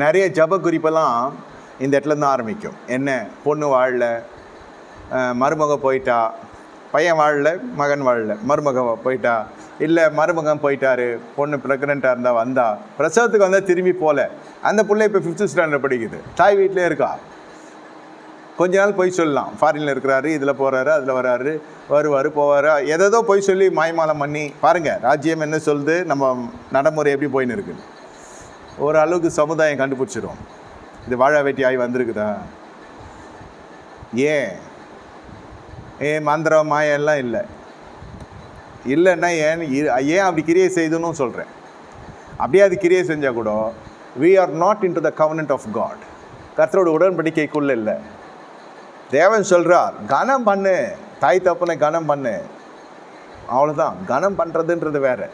நிறைய ஜப குறிப்பெல்லாம் இந்த இடத்துல தான் ஆரம்பிக்கும். என்ன? பொண்ணு வாழல மருமக போயிட்டா பையன் வாழல மகன் வாழல மருமக போயிட்டா இல்லை மருமகன் போயிட்டாரு பொண்ணு ப்ரெக்னெண்ட்டாக இருந்தால் வந்தா பிரசவத்துக்கு வந்தால் திரும்பி போகல அந்த பிள்ளை இப்போ ஃபிஃப்த்து ஸ்டாண்டர்ட் படிக்குது. தாய் வீட்டிலே இருக்கா? கொஞ்ச நாள் போய் சொல்லலாம். ஃபாரினில் இருக்கிறாரு இதில் போகிறாரு அதில் வராரு வருவார் போவார் எதேதோ போய் சொல்லி மாய்மாலம் பண்ணி பாருங்கள் ராஜ்யம் என்ன சொல்லுது நம்ம நடைமுறை எப்படி போயின்னு இருக்குது. ஓரளவுக்கு சமுதாயம் கண்டுபிடிச்சிடும் இது வாழா வெட்டி ஆகி வந்திருக்குதா? ஏன்? ஏன் மந்திரம் மாயம் எல்லாம் இல்லை. இல்லைன்னா ஏன் இ- ஏன் அப்படி கிரியை செய்துன்னு சொல்கிறேன் அப்படியே அது கிரியை செஞ்சால் கூட we are not into the covenant of God கர்த்தரோட உடன்படிக்கைக்குள்ளே இல்லை. தேவன் சொல்கிறார் கனம் பண்ணு. தாய் தப்பனை கனம் பண்ணு. அவ்வளோதான் கனம் பண்ணுறதுன்றது வேறு.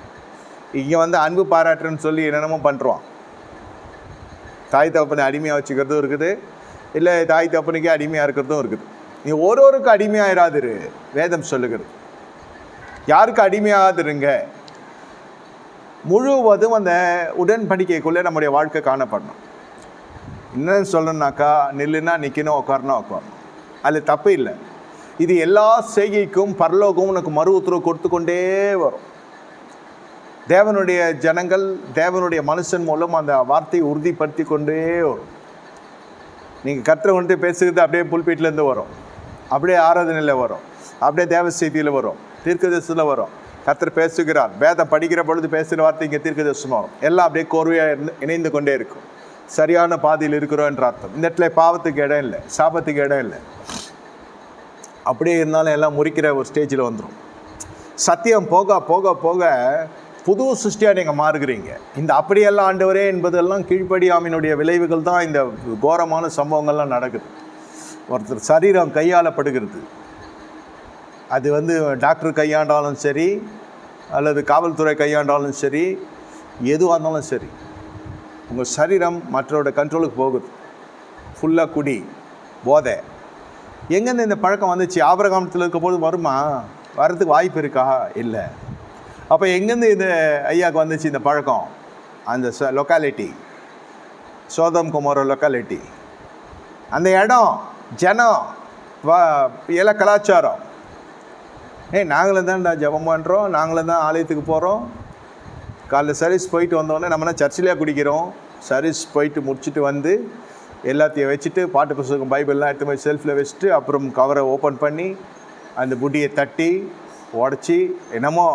இங்கே வந்து அன்பு பாராட்டுன்னு சொல்லி என்னென்னமோ பண்ணுறோம் தாய் தகப்பனை அடிமையாக வச்சுக்கிறதும் இருக்குது. இல்லை தாய் தகப்பனுக்கே அடிமையாக இருக்கிறதும் இருக்குது. நீ ஒரு ஒருக்கு அடிமையாயிராதிரு வேதம் சொல்லுகிறது. யாருக்கு அடிமையாகாதிருங்க முழுவதும் அந்த உடன்படிக்கைக்குள்ளே நம்முடைய வாழ்க்கை காணப்படணும். என்னன்னு சொல்லணுன்னாக்கா நில்லுனா நிற்கணும் உட்காரணும் உட்காரணும் அதில் தப்பு இல்லை. இது எல்லா செய்கைக்கும் பரலோகம் உனக்கு மறு உத்தரவு கொடுத்து கொண்டே வரும். தேவனுடைய ஜனங்கள் தேவனுடைய மனுஷன் மூலம் அந்த வார்த்தையை உறுதிப்படுத்தி கொண்டே வரும். நீங்கள் கத்திர கொண்டு பேசுகிறது அப்படியே புல்பீட்லேருந்து வரும். அப்படியே ஆராதனையில் வரும். அப்படியே தேவ செய்தியில் வரும். தீர்க்கதரிசனத்தில் வரும். கத்தர் பேசுகிறார். வேதம் படிக்கிற பொழுது பேசுகிற வார்த்தை இங்கே தீர்க்கதரிசனம் வரும். எல்லாம் அப்படியே கோர்வையாக இருந்து இணைந்து கொண்டே இருக்கும். சரியான பாதையில் இருக்கிறோம் என்ற அர்த்தம். இந்த இடத்துல பாவத்துக்கு இடம் இல்லை. சாபத்துக்கு இடம் இல்லை. அப்படியே இருந்தாலும் எல்லாம் முறிக்கிற ஒரு ஸ்டேஜில் வந்துடும் சத்தியம் போக போக போக புது சிருஷ்டியாக நீங்கள் மாறுகிறீங்க. இந்த அப்படியெல்லாம் ஆண்டவரே என்பதெல்லாம் கீழ்ப்படியாமினுடைய விளைவுகள் தான் இந்த கோரமான சம்பவங்கள்லாம் நடக்குது. ஒருத்தர் சரீரம் கையாளப்படுகிறது. அது வந்து டாக்டர் கையாண்டாலும் சரி அல்லது காவல்துறை கையாண்டாலும் சரி எதுவாக இருந்தாலும் சரி உங்கள் சரீரம் மற்றவரோட கண்ட்ரோலுக்கு போகுது. ஃபுல்லாக குடி போதை. எங்கேருந்து இந்த பழக்கம் வந்துச்சு? ஆபரகாமத்தில் இருக்க போது வருமா? வரதுக்கு வாய்ப்பு இருக்கா? இல்லை. அப்போ எங்கேருந்து இந்த ஐயாவுக்கு வந்துச்சு இந்த பழக்கம்? அந்த ச லொக்காலிட்டி சோதம் குமார லொக்காலிட்டி அந்த இடம் ஜனம் வா எல்லாம் கலாச்சாரம். ஏய் நாங்களும் தான்டா ஜெபம் பண்ணுறோம் நாங்களும் தான் ஆலயத்துக்கு போகிறோம் காலைல சர்வீஸ் போயிட்டு வந்தோடனே நம்மனா சர்ச்சிலேயே குடிக்கிறோம். சர்வீஸ் போயிட்டு முடிச்சுட்டு வந்து எல்லாத்தையும் வச்சுட்டு பாட்டு புஸ்தகம் பைபிள்லாம் எடுத்து போய் செல்ஃபில் வச்சுட்டு அப்புறம் கவரை ஓப்பன் பண்ணி அந்த புட்டியை தட்டி உடச்சி என்னமோ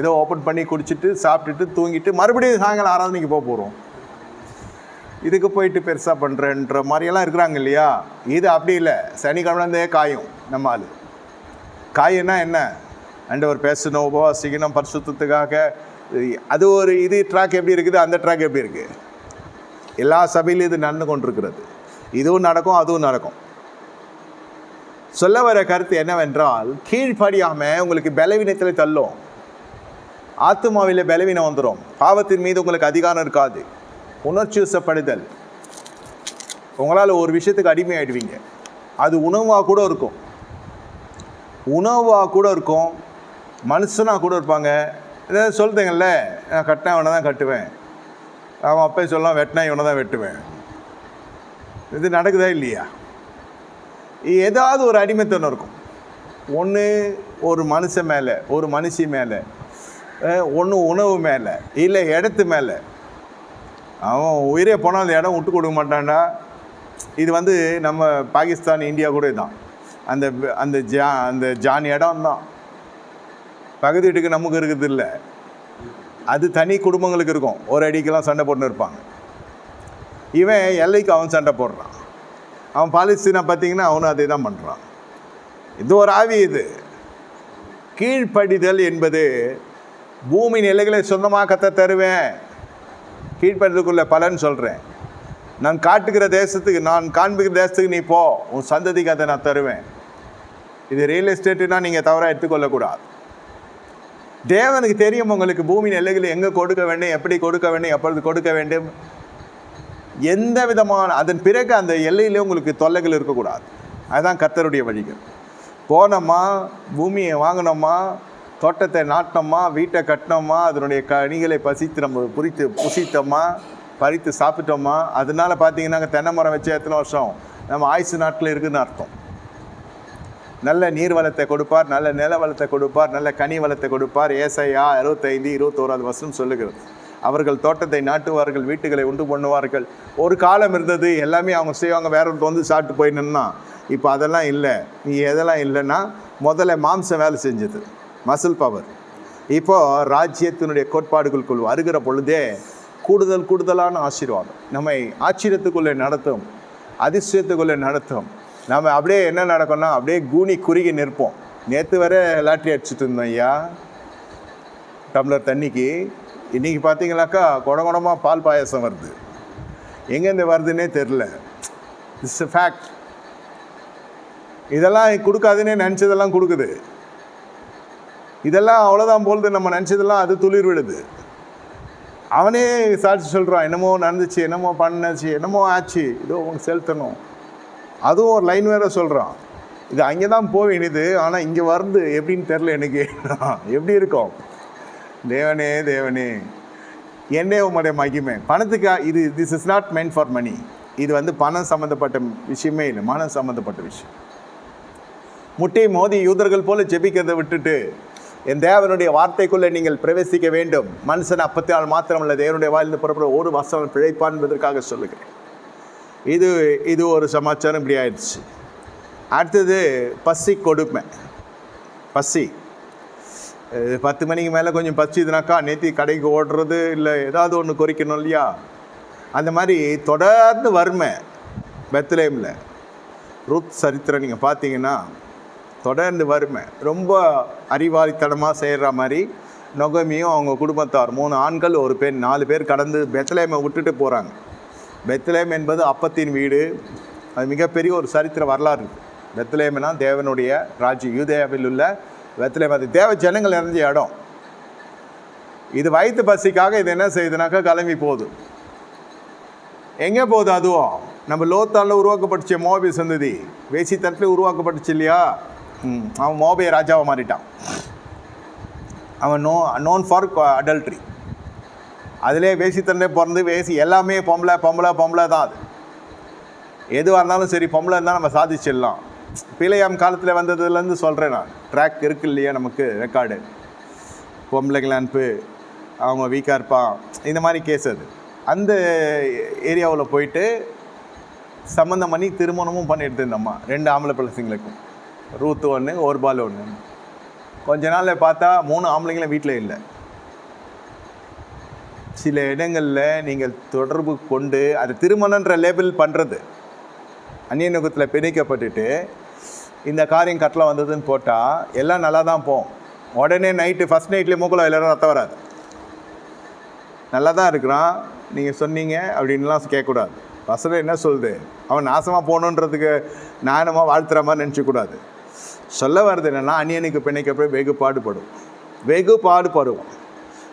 ஏதோ ஓப்பன் பண்ணி குடிச்சிட்டு சாப்பிட்டுட்டு தூங்கிட்டு மறுபடியும் சாயங்காலம் ஆராதனைக்கு போக போகிறோம் இதுக்கு போயிட்டு பெருசாக பண்ணுறேன்ற மாதிரியெல்லாம் இருக்கிறாங்க இல்லையா? இது அப்படி இல்லை. சனிக்கிழமைலேருந்தே காயும் நம்ம ஆள். காயன்னா என்ன? ஆண்டவர் பேசணும் உபவாசிக்கணும் பரிசுத்தத்துக்காக. அது ஒரு இது ட்ராக் எப்படி இருக்குது? அந்த ட்ராக் எப்படி இருக்குது எல்லா சபையிலும் இது நடந்து கொண்டிருக்கிறது. இதுவும் நடக்கும் அதுவும் நடக்கும். சொல்ல வர கருத்து என்னவென்றால் கீழ்ப்படியாமல் உங்களுக்கு பலவீனத்தில் தள்ளும். ஆத்மாவில் பலவீனம் வந்துடும் பாவத்தின் மீது உங்களுக்கு அதிகாரம் இருக்காது. உணர்ச்சி வசப்படுதல் உங்களால் ஒரு விஷயத்துக்கு அடிமையாயிடுவீங்க. அது உணவாக கூட இருக்கும். உணவாக கூட இருக்கும். மனுஷனாக கூட இருப்பாங்க. ஏதாவது சொல்லுதுங்கள்ல நான் கட்டினா இவனை தான் கட்டுவேன். அவன் அப்பே சொல்லலாம் வெட்டினா இவனை தான் வெட்டுவேன். இது நடக்குதா இல்லையா? ஏதாவது ஒரு அடிமைத்தனம் இருக்கும். ஒன்று ஒரு மனுஷன் மேலே ஒரு மனுஷி மேலே. ஒன்று உணவு மேலே இல்லை இடத்து மேலே. அவன் உயிரே போனால் அந்த இடம் விட்டு கொடுக்க மாட்டான்டா. இது வந்து நம்ம பாகிஸ்தான் இந்தியா கூட தான் அந்த அந்த ஜா அந்த ஜான் இடம் தான். பகுதி வீட்டுக்கு நமக்கு இருக்குது இல்லை. அது தனி குடும்பங்களுக்கு இருக்கும். ஒரு அடிக்கெல்லாம் சண்டை போட்டுன்னு இருப்பாங்க. இவன் எல்லைக்கு அவன் சண்டை போடுறான். அவன் பாலிஸ்தீனா பார்த்தீங்கன்னா அவனும் அதே தான் பண்ணுறான் இது ஒரு ஆவி இது. கீழ்ப்படிதல் என்பது பூமியின் நிலைகளை சொந்தமாக்கத்தை தருவேன். கீழ்ப்படுறதுக்குள்ள பலன் சொல்கிறேன் நான் காட்டுகிற தேசத்துக்கு நான் காண்பிக்கிற தேசத்துக்கு நீ போ. உன் சந்ததிக்கு அதை நான் தருவேன். இது ரியல் எஸ்டேட்டுனா நீங்கள் தவறாக எடுத்துக்கொள்ளக்கூடாது. தேவனுக்கு தெரியும் உங்களுக்கு பூமியின் எல்லைகளை எங்கே கொடுக்க வேண்டும் எப்படி கொடுக்க வேண்டும் எப்பொழுது கொடுக்க வேண்டும். எந்த விதமான அதன் பிறகு அந்த எல்லையிலே உங்களுக்கு தொல்லைகள் இருக்கக்கூடாது. அதுதான் கத்தருடைய வழிகள். போனோமா? பூமியை வாங்கினோமா? தோட்டத்தை நாட்டினோமா வீட்டை கட்டினோமா அதனுடைய கனிகளை பசித்து நம்ம புரித்து புசித்தோமா பறித்து சாப்பிட்டோமா அதனால பார்த்தீங்கன்னா தென்னை மரம் வச்சு எத்தனை வருஷம்? நம்ம ஆயுசு நாட்டில் இருக்குதுன்னு அர்த்தம். நல்ல நீர் வளத்தை கொடுப்பார் நல்ல நில வளத்தை கொடுப்பார் நல்ல கனி வளத்தை கொடுப்பார். ஏசையா அறுபத்தைந்து இருபத்தோராது வருஷம் சொல்லுகிறது. அவர்கள் தோட்டத்தை நாட்டுவார்கள் வீட்டுகளை உண்டு பண்ணுவார்கள். ஒரு காலம் இருந்தது எல்லாமே அவங்க செய்வாங்க வேற ஒருத்தர் வந்து சாப்பிட்டு போயிடணும்னா. இப்போ அதெல்லாம் இல்லை. நீ எதெல்லாம் இல்லைன்னா முதல்ல மாம்சம் வேலை செஞ்சது. மசில் பவர் இப்போது ராஜ்யத்தினுடைய கோட்பாடுகளுக்குள் வருகிற பொழுதே கூடுதல் கூடுதலான ஆசீர்வாதம். நம்மை ஆச்சரியத்துக்குள்ளே நடத்தும் அதிசயத்துக்குள்ளே நடத்தும். நம்ம அப்படியே என்ன நடக்கும்னா அப்படியே கூனி குறுகி நிற்போம். நேற்று வர லாட்ரி அடிச்சுட்டு இருந்தோம் ஐயா. டம்ளர் தண்ணிக்கு. இன்றைக்கி பார்த்தீங்களாக்கா குட குடமாக பால் பாயாசம் வருது. எங்கேருந்து வருதுன்னே தெரில இட்ஸ் a ஃபேக்ட் இதெல்லாம் கொடுக்காதுன்னே நினச்சதெல்லாம் கொடுக்குது. இதெல்லாம் அவ்வளோதான் போலுது நம்ம நினச்சதெல்லாம் அது துளிர் விடுது அவனே சாட்சி சொல்கிறான் என்னமோ நடந்துச்சு என்னமோ பண்ணுச்சு என்னமோ ஆச்சு இதோ உங்க செலுத்தணும். அதுவும் ஒரு லைன் வேற சொல்கிறான் இது அங்கே தான் போக வேண்டியது ஆனால் இங்கே வருது எப்படின்னு தெரில எனக்கு. எப்படி இருக்கும்? தேவனே தேவனே என்னே உம்முடைய மகிமை. பணத்துக்காக இது this is not meant for money இது வந்து பணம் சம்மந்தப்பட்ட விஷயமே இல்லை மனம் சம்மந்தப்பட்ட விஷயம். முட்டை மோதி யூதர்கள் போல ஜெபிக்கிறதை விட்டுட்டு என் தேவனுடைய வார்த்தைக்குள்ளே நீங்கள் பிரவேசிக்க வேண்டும். மனுஷன் அப்பத்தினால் மாத்திரமல்ல தேவனுடைய வாயிலிருந்து புறப்பட ஒரு வசனம் பிழைப்பான் என்பதற்காக சொல்லுகிறேன். இது இது ஒரு சமாச்சாரம் இப்படி ஆயிடுச்சு. அடுத்தது பசி கொடுமை. பசி. பத்து மணிக்கு மேலே கொஞ்சம் பசிதுனாக்கா நேற்றி கடைக்கு ஓடுறது இல்லை ஏதாவது ஒன்று குறிக்கணும் இல்லையா? அந்த மாதிரி தொடர்ந்து வறுமை. பெத்லேமில் ரூத் சரித்திரம் நீங்கள் பார்த்தீங்கன்னா தொடர்ந்து வறுமை. ரொம்ப அறிவாளித்தனமாக செய்கிற மாதிரி நொகமியும் அவங்க குடும்பத்தார் மூணு ஆண்கள் ஒரு பெண். நாலு பேர் கடந்து பெத்தலேமை விட்டுட்டு போகிறாங்க பெத்தலேம் என்பது அப்பத்தின் வீடு. அது மிகப்பெரிய ஒரு சரித்திர வரலாறு. பெத்தலேம்னா தேவனுடைய ராஜ்ய யூதேயாவில் உள்ள பெத்லேம் அது தேவ ஜனங்கள் நிறைஞ்ச இடம். இது வயிற்று பசிக்காக இது என்ன செய்யுதுனாக்கா கிளம்பி போகுது. எங்கே போகுது அதுவும்? நம்ம லோத்தாலில் உருவாக்கப்பட்டுச்சு மோபி சந்ததி. வேசித்தனத்தில் உருவாக்கப்பட்டுச்சு இல்லையா? அவன் மோபைய ராஜாவை மாறிட்டான். அவன் நோ நோன் ஃபார் அடல்ட்ரி அதிலே வேசித்தனே பிறந்து வேசி எல்லாமே பொம்பளை பொம்பளை பொம்பளை தான் அது. எதுவாக இருந்தாலும் சரி பொம்பளை இருந்தால் நம்ம சாதிச்சிடலாம். பிழையாம் காலத்தில் வந்ததுலேருந்து சொல்கிறேன் நான். ட்ராக் இருக்கு இல்லையா நமக்கு ரெக்கார்டு பொம்பளைங்களை அனுப்பு அவங்க வீக்காக இருப்பான். இந்த மாதிரி கேஸ் அது. அந்த ஏரியாவில் போயிட்டு சம்மந்தம் பண்ணி திருமணமும் பண்ணிட்டு இருந்தம்மா ரெண்டு ஆம்பளை பிள்ளைங்களுக்கும். ரூத்து ஒன்று ஒரு பால் ஒன்று கொஞ்ச நாளில் பார்த்தா மூணு ஆம்பளைங்களும் வீட்டில் இல்லை. சில இடங்களில் நீங்கள் தொடர்பு கொண்டு அது திருமணன்ற லேபிள் பண்ணுறது அந்நியனுகத்தில் பிணைக்கப்பட்டுட்டு இந்த காரியம் கட்டில் வந்ததுன்னு போட்டால் எல்லாம் நல்லா தான் போகும் உடனே நைட்டு ஃபஸ்ட் நைட்லேயே மூக்கில் எல்லோரும் ரத்தம் வராது. நல்லா தான் இருக்கிறான் நீங்கள் சொன்னீங்க அப்படின்லாம் கேட்கக்கூடாது. வசனம் என்ன சொல்லுது? அவன் நாசமாக போகணுன்றதுக்கு நானமாக வாழ்த்துற மாதிரி நினச்சிக்கூடாது சொல்ல வர்றது என்னென்னா அந்நியனுக்கு பிணைக்கப்பட வெகு பாடுபடும். வெகு பாடுபடுவோம்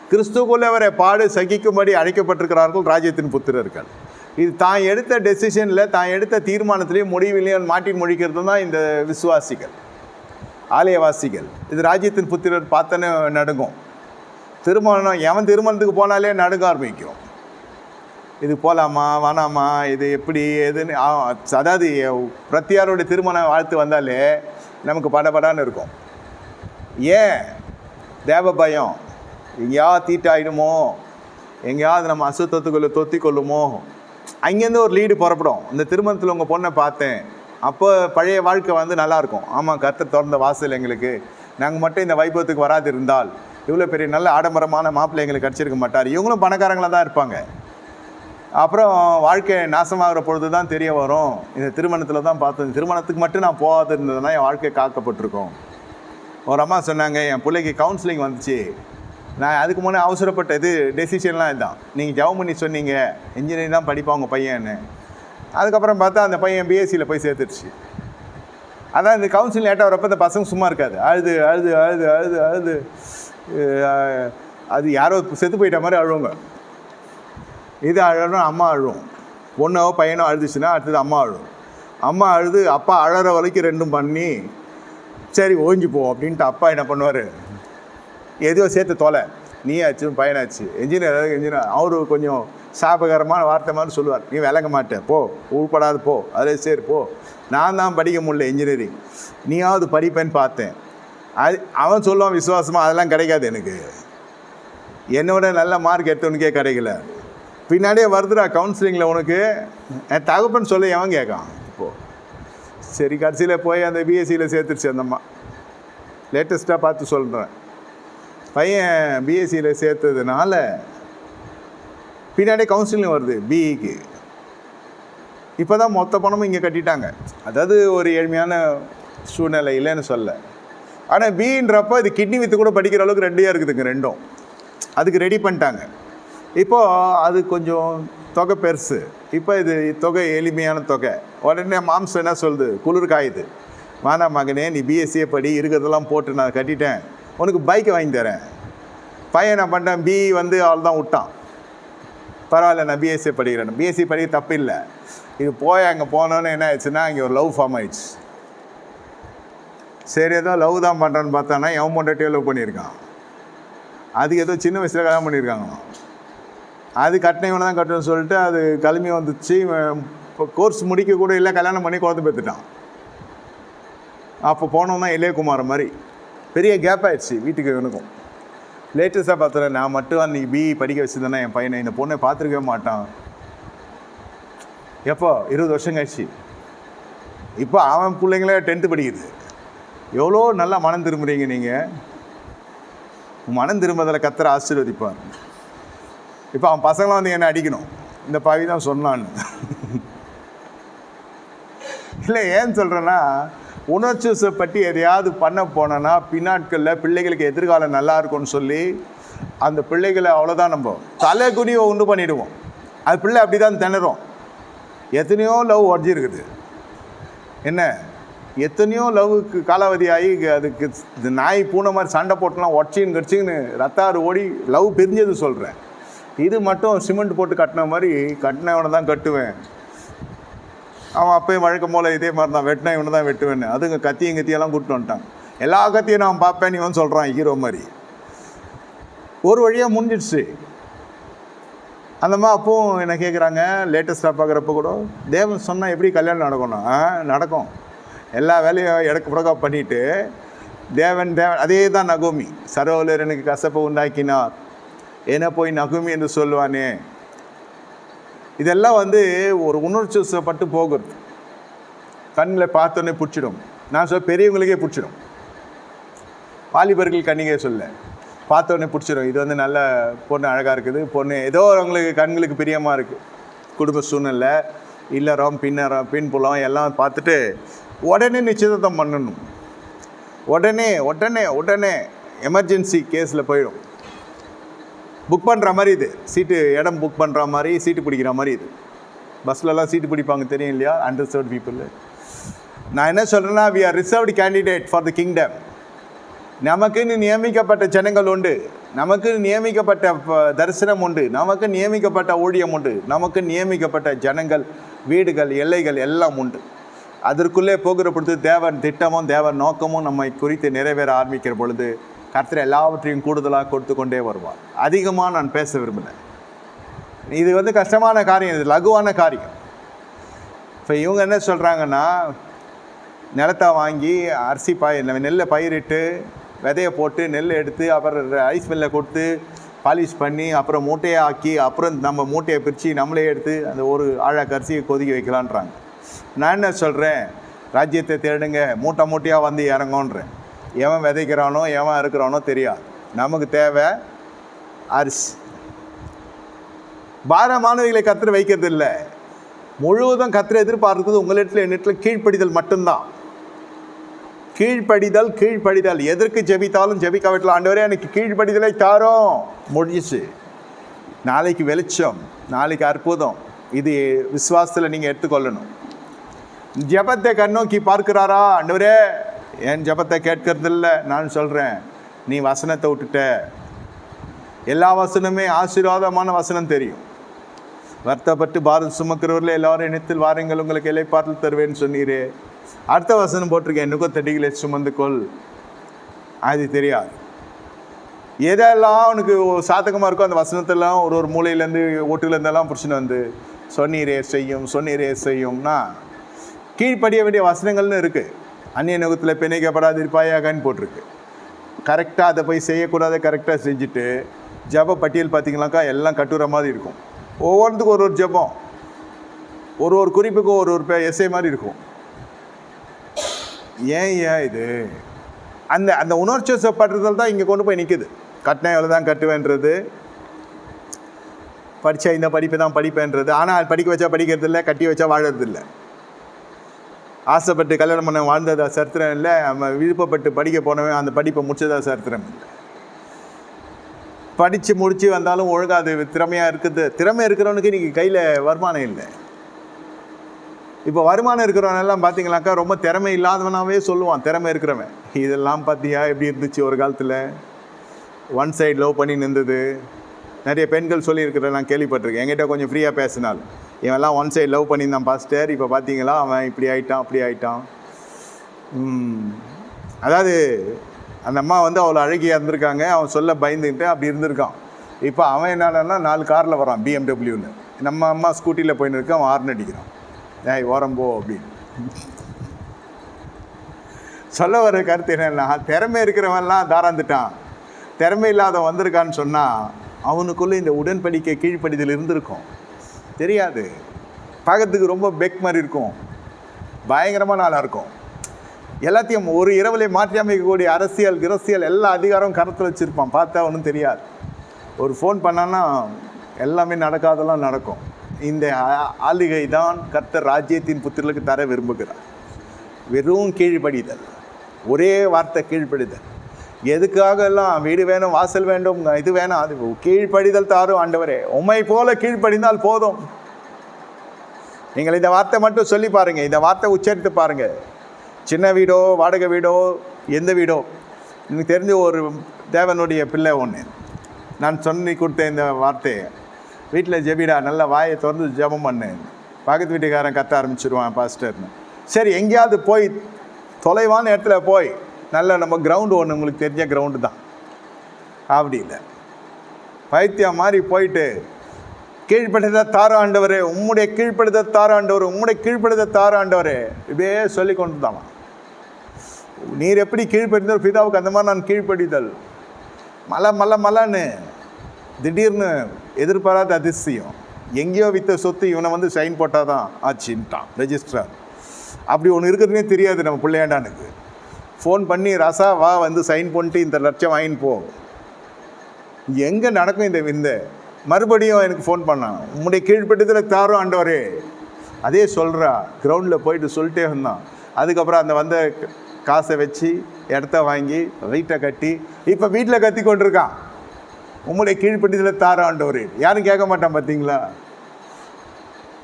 கிறிஸ்துக்குள்ளே பாடு சகிக்கும்படி அழைக்கப்பட்டிருக்கிறார்கள் ராஜ்யத்தின் புத்திரர்கள். இது தான் எடுத்த டெசிஷனில் தான் எடுத்த தீர்மானத்திலையும் முடிவிலையும் மாட்டி முடிக்கிறது தான் இந்த விசுவாசிகள் ஆலயவாசிகள். இது ராஜ்யத்தின் புத்திரர் பார்த்தனே நடுங்கும். திருமணம் எவன் திருமணத்துக்கு போனாலே நடுங்க ஆரம்பிக்கும். இது போகலாமா வேணாமா இது எப்படி எதுன்னு அதாவது பிரத்தியாரோடைய திருமண வாழ்த்து வந்தாலே நமக்கு படபடான்னு இருக்கும். ஏன்? தேவ பயம். எங்கேயாவது தீட்டாயிடுமோ? எங்கேயாவது நம்ம அசுத்தத்துக்குள்ளே தொத்தி கொள்ளுமோ? அங்கேருந்து ஒரு லீடு புறப்படும். இந்த திருமணத்தில் உங்கள் பொண்ணை பார்த்தேன். அப்போ பழைய வாழ்க்கை வந்து நல்லாயிருக்கும். ஆமாம் கத்தை திறந்த வாசல் எங்களுக்கு. நாங்கள் மட்டும் இந்த வைபவத்துக்கு வராது இருந்தால் இவ்வளோ பெரிய நல்ல ஆடம்பரமான மாப்பிள்ளை எங்களுக்கு கிடச்சிருக்க மாட்டார். இவங்களும் பணக்காரங்களாக தான் இருப்பாங்க. அப்புறம் வாழ்க்கை நாசமாகிற பொழுது தான் தெரிய வரும். இந்த திருமணத்தில் தான் பார்த்தது. திருமணத்துக்கு மட்டும் நான் போகாது இருந்ததுன்னா என் வாழ்க்கை காக்கப்பட்டிருக்கும். ஒரு அம்மா சொன்னாங்க என் பிள்ளைக்கு கவுன்சிலிங் வந்துச்சு. நான் அதுக்கு முன்னே அவசரப்பட்ட இது டெசிஷன்லாம் இதுதான். நீங்கள் ஜவம் பண்ணி சொன்னீங்க. இன்ஜினியரிங் தான் படிப்பான் உங்கள் பையன்னு. அதுக்கப்புறம் பார்த்தா அந்த பையன் பிஎஸ்சியில் போய் சேர்த்துருச்சு அதான் இந்த கவுன்சிலிங் லேட்டாக வரப்போ இந்த பசங்க சும்மா இருக்காது. அழுது அழுது அழுது அழுது அழுது. அது யாரோ செத்து போயிட்ட மாதிரி அழுவுங்க. இது அழணும் அம்மா அழுவும் பொண்ணோ பையனோ அழுதுச்சுன்னா அடுத்தது அம்மா அழுவும் அம்மா அழுது அப்பா அழகிற வரைக்கும் ரெண்டும் பண்ணி சரி ஓஞ்சி போ அப்படின்ட்டு அப்பா என்ன பண்ணுவார்? எதையோ சேர்த்து தொலை. நீ ஆச்சு பையனாச்சு என்ஜினியர் இன்ஜினியர் அவரு கொஞ்சம் சாபகரமான வார்த்தை மாதிரி சொல்லுவார். நீ விளங்க மாட்டேன் போ உள்படாது போ அதே சரி போ. நான் தான் படிக்க முடியல இன்ஜினியரிங் நீயாவது படிப்பேன்னு பார்த்தேன். அது அவன் சொல்லுவான் விசுவாசமாக அதெல்லாம் கிடைக்காது எனக்கு. என்னோட நல்ல மார்க் எடுத்தவனுக்கே கிடைக்கல. பின்னாடியே வருதுடா கவுன்சிலிங்கில் உனக்கு. என் தகப்பன் சொல்ல எவன் கேட்கான்? இப்போது சரி கடைசியில் போய் அந்த பிஎஸ்சியில் சேர்த்துருச்சு அந்தம்மா லேட்டஸ்ட்டாக பார்த்து சொல்கிறேன் பையன் பிஎஸ்சியில் சேர்த்ததுனால பின்னாடியே கவுன்சிலிங் வருது பிஇக்கு இப்போ தான் மொத்த பணமும் இங்கே கட்டிட்டாங்க. அதாவது ஒரு ஏழ்மையான சூழ்நிலை இல்லைன்னு சொல்ல. ஆனால் பின்றப்போ இது கிட்னி வித்து கூட படிக்கிற அளவுக்கு ரெண்டையாக இருக்குதுங்க ரெண்டும். அதுக்கு ரெடி பண்ணிட்டாங்க. இப்போது அது கொஞ்சம் தொகை பெருசு. இப்போ இது தொகை எளிமையான தொகை. உடனே மாம்சம் என்ன சொல்லுது? குளிர் காயுது. மானா மகனே நீ பிஎஸ்சியை படி இருக்கிறதெல்லாம் போட்டு நான் கட்டிட்டேன். உனக்கு பைக்கை வாங்கி தரேன். பையன் நான் பண்ணிட்டேன்? பிஇ வந்து அவள் தான் விட்டான். பரவாயில்ல நான் பிஎஸ்சி படிக்கிறேன். பிஎஸ்சி படிக்க தப்பு இல்லை. இது போய் அங்கே போனோன்னு என்ன ஆயிடுச்சுன்னா இங்கே ஒரு லவ் ஃபார்ம் ஆயிடுச்சு. சரி ஏதோ லவ் தான் பண்ணுறேன்னு பார்த்தானா எவன் பொண்டாட்டியோ லவ் பண்ணியிருக்கான். அதுக்கு ஏதோ சின்ன வயசில் கல்யாணம் பண்ணியிருக்காங்களாம். அது கட்டின இவனை தான் கட்டணும்னு சொல்லிட்டு அது கிளம்பி வந்துச்சு. இப்போ கோர்ஸ் முடிக்க கூட இல்லை கல்யாணம் பண்ணி குழந்தை பெற்றுட்டான். அப்போ போனோம்னா இளையகுமார் மாதிரி. பெரிய கேப் ஆயிடுச்சு வீட்டுக்கு இவனுக்கும். லேட்டஸ்ட்டாக பார்த்தேன் நான் மட்டும் அன்றைக்கி பிஇ படிக்க வச்சுருந்தேன்னா என் பையனை இந்த பொண்ணை பார்த்துருக்கவே மாட்டான். எப்போ? இருபது வருஷம் கழிச்சு. இப்போ அவன் பிள்ளைங்களே டென்த்து படிக்குது. எவ்வளோ நல்லா மனம் திரும்புகிறீங்க நீங்கள் மனம் திரும்பதில் கத்துற ஆசீர்வதிப்பார். இப்போ அவன் பசங்களாம் வந்து என்ன அடிக்கணும்? இந்த பாவி தான் சொன்னான்னு. இல்லை ஏன் சொல்கிறேன்னா உணர்ச்சி பற்றி எதையாவது பண்ண போனோன்னா பின்னாட்களில் பிள்ளைகளுக்கு எதிர்காலம் நல்லா இருக்கும்னு சொல்லி அந்த பிள்ளைகளை அவ்வளோதான் நம்ம தலை குனியை உண்டு பண்ணிவிடுவோம் அது பிள்ளை அப்படி தான் திணறும். எத்தனையோ லவ் உடஞ்சிருக்குது என்ன? எத்தனையோ லவ்வுக்கு காலாவதி ஆகி அதுக்கு இந்த நாய் பூனை மாதிரி சண்டை போட்டுலாம் ஒச்சின்னு கடிச்சின்னு ரத்தாறு ஓடி லவ் பிரிஞ்சது சொல்கிறேன் இது மட்டும் சிமெண்ட் போட்டு கட்டின மாதிரி கட்டினவனை தான் கட்டுவேன். அவன் அப்பயும் வழக்கம் போல் இதே மாதிரி தான் வெட்டினா இவனை தான் வெட்டுவேன்னு. அதுங்க கத்தியும் கத்தியெல்லாம் கூப்பிட்டு வந்துட்டான். எல்லா கத்தியும் நான் பார்ப்பேன் இவன் சொல்கிறான் ஹீரோ மாதிரி. ஒரு வழியாக முடிஞ்சிடுச்சு. அந்தம்மா அப்பவும் என்ன கேட்குறாங்க லேட்டஸ்ட்டாக பார்க்குறப்ப கூட தேவன் சொன்னால் எப்படி கல்யாணம் நடக்கணும் ஆ நடக்கும். எல்லா வேலையும் இடக்கு புடக்கா பண்ணிவிட்டு தேவன் தேவன். அதே தான் நகோமி. சரோலர் எனக்கு கசப்பை உண்டாக்கினார். என்ன போய் நகுமி என்று சொல்லுவானே? இதெல்லாம் வந்து ஒரு உணர்ச்சி வசப்பட்டு போகிறது கண்ணில் பார்த்தோன்னே பிடிச்சிடும். நான் சொல்ல பெரியவங்களுக்கே பிடிச்சிடும். வாலிபர்கள் கண்ணிகே சொல்ல. பார்த்தோன்னே பிடிச்சிடும். இது வந்து நல்ல பொண்ணு அழகாக இருக்குது. பொண்ணு ஏதோ அவங்களுக்கு கண்களுக்கு பிரியமாக இருக்குது குடும்ப சூழ்நிலை இல்லறம் பின்னறம் பின் புலம் எல்லாம் பார்த்துட்டு உடனே நிச்சயதார்த்தம் பண்ணணும். உடனே உடனே உடனே எமர்ஜென்சி கேஸில் போயிடும். புக் பண்ணுற மாதிரி இது. சீட்டு இடம் புக் பண்ணுற மாதிரி சீட்டு பிடிக்கிற மாதிரி இது. பஸ்லலாம் சீட்டு பிடிப்பாங்க தெரியும் இல்லையா? அண்டர்சர்வ்ட் பீப்புள் நான் என்ன சொல்கிறேன்னா we are reserved candidate for the kingdom நமக்குன்னு நியமிக்கப்பட்ட ஜனங்கள் உண்டு. நமக்கு நியமிக்கப்பட்ட ப- தரிசனம் உண்டு. நமக்கு நியமிக்கப்பட்ட ஊழியம் உண்டு. நமக்கு நியமிக்கப்பட்ட ஜனங்கள் வீடுகள் எல்லைகள் எல்லாம் உண்டு. அதற்குள்ளே போகிற பொழுது தேவன் திட்டமும் தேவன் நோக்கமும் நம்மை குறித்து நிறைவேற ஆரம்பிக்கிற பொழுது கர்த்தர் எல்லாவற்றையும் கூடுதலாக கொடுத்து கொண்டே வருவார். அதிகமாக நான் பேச விரும்பலை. இது வந்து கஷ்டமான காரியம் இது லகுவான காரியம். இப்போ இவங்க என்ன சொல்கிறாங்கன்னா நிலத்தை வாங்கி அரிசி பயிர் நெல்லை பயிரிட்டு விதையை போட்டு நெல் எடுத்து அப்புறம் ஐஸ் மில்ல கொடுத்து பாலிஷ் பண்ணி அப்புறம் மூட்டையை ஆக்கி அப்புறம் நம்ம மூட்டையை பிரித்து நம்மளே எடுத்து அந்த ஒரு ஆழாக்கு அரிசியை கொதிக்க வைக்கலான்றாங்க. நான் என்ன சொல்கிறேன் ராஜ்யத்தை தேடுங்க மூட்டை மூட்டையாக வந்து இறங்கன்றேன் எவன் விதைக்கிறானோ எவன் இருக்கிறானோ தெரியாது. நமக்கு தேவை அரிசி. பாரமானவைகளை கத்திர வைக்கிறது இல்லை. முழுவதும் கத்திர எதிர்பார்க்கிறது உங்களிடத்தில் என்னிடத்தில் கீழ்ப்படிதல் மட்டும்தான். கீழ்ப்படிதல் கீழ்ப்படிதல். எதற்கு ஜெபித்தாலும் ஜெபிக்காவிட்டாலும் ஆண்டவரே எனக்கு கீழ்ப்படிதலை தாரோம். முடிஞ்சிச்சு. நாளைக்கு வெளிச்சம் நாளைக்கு அற்புதம். இது விசுவாசத்தில் நீங்கள் எடுத்துக்கொள்ளணும். ஜெபத்தை கண்ணோக்கி பார்க்கிறாரா ஆண்டவரே? என் ஜெபத்தை கேட்கறதில்ல நான் சொல்கிறேன் நீ வசனத்தை விட்டுட்ட. எல்லா வசனமே ஆசீர்வாதமான வசனம் தெரியும். வருத்தப்பட்டு பாரம் சுமக்கிறவர்கள் எல்லாரும் இனத்தில் வாருங்கள் உங்களுக்கு இலைப்பாட்டில் தருவேன்னு சொன்னீரே. அடுத்த வசனம் போட்டிருக்கேன் என்னுக்கும் தடிகளை சுமந்து கொள். அது தெரியாது. எதெல்லாம் அவனுக்கு சாதகமாக இருக்கோ அந்த வசனத்தெல்லாம் ஒரு ஒரு மூலையிலேருந்து ஓட்டுலேருந்தெல்லாம் பிரச்சனை வந்து சொன்னீரே செய்யும் சொன்னீரே செய்யும்னா கீழ்ப்படிய வேண்டிய வசனங்கள்னு இருக்குது அந்நிய நுகத்தில் பிணைக்கப்படாதிருப்பாயாகன்னு போட்டிருக்கு. கரெக்டாக அதை போய் செய்யக்கூடாத கரெக்டாக செஞ்சுட்டு ஜப பட்டியல் பார்த்தீங்கன்னாக்கா எல்லாம் கட்டுற மாதிரி இருக்கும். ஒவ்வொன்றுத்துக்கும் ஒரு ஒரு ஜெபம். ஒரு ஒரு குறிப்புக்கும் ஒரு ஒரு எஸ்ஐ மாதிரி இருக்கும். ஏன் ஏன் இது? அந்த அந்த உணர்ச்சி வசப்படுறதால் தான் இங்கே கொண்டு போய் நிற்குது கட்டினா எவ்வளோ தான் கட்டுவேன்றது. படித்தா இந்த படிப்பு தான் படிப்பேன்றது. ஆனால் படிக்க வச்சா படிக்கிறது இல்லை கட்டி வச்சா வாழறது இல்லை ஆசைப்பட்டு கல்யாணம் பண்ண வாழ்ந்ததா சரித்திரம் இல்லை நம்ம விருப்பப்பட்டு படிக்க போனவன் அந்த படிப்பை முடிச்சதா சரித்திரம். படித்து முடித்து வந்தாலும் ஒழுங்காக அது திறமையாக இருக்குது. திறமை இருக்கிறவனுக்கு இன்றைக்கி கையில் வருமானம் இல்லை. இப்போ வருமானம் இருக்கிறவனெல்லாம் பார்த்தீங்களாக்கா ரொம்ப திறமை இல்லாதவனாவே சொல்லுவான் திறமை இருக்கிறவன். இதெல்லாம் பார்த்தியா எப்படி இருந்துச்சு ஒரு காலத்தில்? ஒன் சைடு லவ் பண்ணி நின்றது நிறைய பெண்கள் சொல்லியிருக்கிறத நான் கேள்விப்பட்டிருக்கேன். என்கிட்ட கொஞ்சம் ஃப்ரீயாக பேசினாலும். இவன்லாம் ஒன் சைடு லவ் பண்ணியிருந்தான் பாஸ்டர் இப்போ பார்த்தீங்களா அவன் இப்படி ஆயிட்டான் அப்படி ஆயிட்டான். அதாவது அந்த அம்மா வந்து அவ்வளோ அழகியாக இருந்திருக்காங்க. அவன் சொல்ல பயந்துக்கிட்டு அப்படி இருந்திருக்கான். இப்போ அவன் என்னன்னா நாலு காரில் வரான் பிஎம்டபிள்யூன்னு நம்ம அம்மா ஸ்கூட்டியில் போயின்னு இருக்க அவன் ஹார்ன் அடிக்கிறான். ஏய் ஓரம் போ அப்படின்னு சொல்ல வர கருத்து என்னென்னா திறமை இருக்கிறவன்லாம் தாராந்துட்டான். திறமை இல்லாதவன் வந்திருக்கான்னு சொன்னால் அவனுக்குள்ளே இந்த உடன்படிக்கை கீழ்ப்படிதல் இருந்திருக்கும். தெரியாது. பார்க்கறதுக்கு ரொம்ப பெக் மாதிரி இருக்கும். பயங்கரமாக நாளாக இருக்கும். எல்லாத்தையும் ஒரு இரவிலே மாற்றி அமைக்கக்கூடிய அரசியல் கிரசியல் எல்லா அதிகாரமும் கருத்தில் வச்சுருப்பான். பார்த்தா ஒன்றும் தெரியாது. ஒரு ஃபோன் பண்ணான்னா எல்லாமே நடக்காதெல்லாம் நடக்கும். இந்த ஆ- ஆளுகை தான் கர்த்தர் ராஜ்யத்தின் புத்திரலுக்கு தர விரும்புகிறார். வெறும் கீழ்ப்படிதல். ஒரே வார்த்தை கீழ்ப்படிதல். எதுக்காக எல்லாம் வீடு வேணும் வாசல் வேண்டும் இது வேணும் அது கீழ்ப்படிதல் தாரும் ஆண்டவரே. உம்மை போல கீழ்ப்படிந்தால் போதும். நீங்கள் இந்த வார்த்தை மட்டும் சொல்லி பாருங்க இந்த வார்த்தை உச்சரித்து பாருங்க. சின்ன வீடோ வாடகை வீடோ எந்த வீடோ எனக்கு தெரிஞ்ச ஒரு தேவனுடைய பிள்ளை ஒன்று நான் சொல்லி கொடுத்த இந்த வார்த்தையை. வீட்டில் ஜெபிடா நல்ல வாயை திறந்து ஜெபம் பண்ணு. பக்கத்து வீட்டுக்காரன் கத்த ஆரம்பிச்சிருவான் பாஸ்டர்னு. சரி எங்கேயாவது போய் தொலைவான இடத்துல போய் நல்ல நம்ம கிரவுண்டு ஒன்று உங்களுக்கு தெரிஞ்ச கிரவுண்டு தான். அப்படி இல்லை. பைத்தியம் மாதிரி போயிட்டு கீழ்ப்படுத்த தாராண்டவர் உம்முடைய கீழ்ப்படுத்த தாராண்டவர் உம்முடைய கீழ்ப்படுத்த தாராண்டவர் இப்படியே சொல்லி கொண்டு தான் நீர் எப்படி கீழ்ப்படிந்தால் பிதாவுக்கு அந்த மாதிரி நான் கீழ்ப்படிதல். மலை மலை மலைன்னு திடீர்னு எதிர்பாராத அதிசயம். எங்கேயோ வித்த சொத்து இவனை வந்து சைன் போட்டால் தான் ஆச்சுன்ட்டான் ரெஜிஸ்ட்ரார் அப்படி ஒன்று இருக்கிறதுனே தெரியாது நம்ம பிள்ளையாண்டானுக்கு. ஃபோன் பண்ணி ரசா வா வந்து சைன் பண்ணிட்டு இந்த லட்சம் வாங்கின்னு போ. எங்கே நடக்கும் இந்த விந்த? மறுபடியும் எனக்கு ஃபோன் பண்ணான் உங்களுடைய கீழ்ப்பட்டத்தில் தாரும் ஆண்டவரே. அதே சொல்கிறா கிரவுண்டில் போயிட்டு சொல்லிட்டே இருந்தான். அதுக்கப்புறம் அந்த வந்த காசை வச்சு இடத்த வாங்கி வீட்டை கட்டி இப்போ வீட்டில் கத்தி கொண்டிருக்கான். உம்முடைய கீழ்ப்பட்டத்தில் தாரும் ஆண்டவரே. யாரும் கேட்க மாட்டான் பார்த்தீங்களா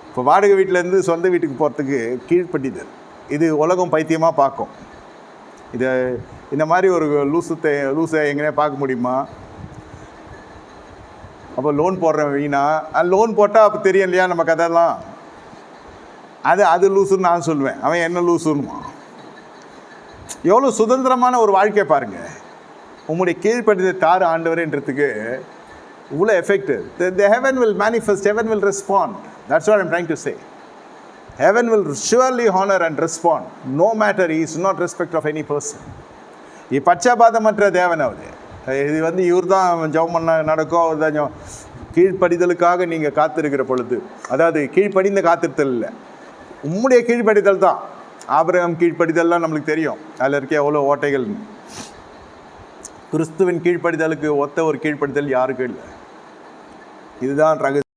இப்போ வாடகை வீட்டிலேருந்து சொந்த வீட்டுக்கு போகிறதுக்கு கீழ்ப்பட்டிதல் இது உலகம் பைத்தியமாக பார்க்கும் இதை இந்த மாதிரி ஒரு லூசுத்தை லூஸை எங்கேயா பார்க்க முடியுமா? அப்போ லோன் போடுறேன் வீணா? லோன் போட்டால் அப்போ தெரியும் இல்லையா நம்ம கதைலாம் அது அது லூசுன்னு நான் சொல்லுவேன். அவன் என்ன லூசுன்னுமா எவ்வளோ சுதந்திரமான ஒரு வாழ்க்கையை பாருங்கள் உங்களுடைய கீழ்ப்படுத்த தாறு ஆண்டவரேன்றதுக்கு இவ்வளோ effect the heaven will manifest heaven will respond that's what I'm trying to say heaven will surely honour and respond no matter is not respect of any person இது பட்சபாதமற்ற தேவன் அவர் இது வந்து இவர் தான் ஜெபம் பண்ண நடக்கும் அவர் தான் கீழ்ப்படிதலுக்காக நீங்கள் காத்திருக்கிற பொழுது அதாவது கீழ்ப்படிந்த காத்திருத்தல் இல்லை உம்முடைய கீழ்ப்படிதல் தான் ஆபிரகம் கீழ்ப்படிதல்லாம் நம்மளுக்கு தெரியும் அதில் இருக்க எவ்வளோ ஓட்டைகள் கிறிஸ்துவின் கீழ்ப்படிதலுக்கு ஒத்த ஒரு கீழ்ப்படிதல் யாருக்கும் இல்லை இதுதான் ரகசியம்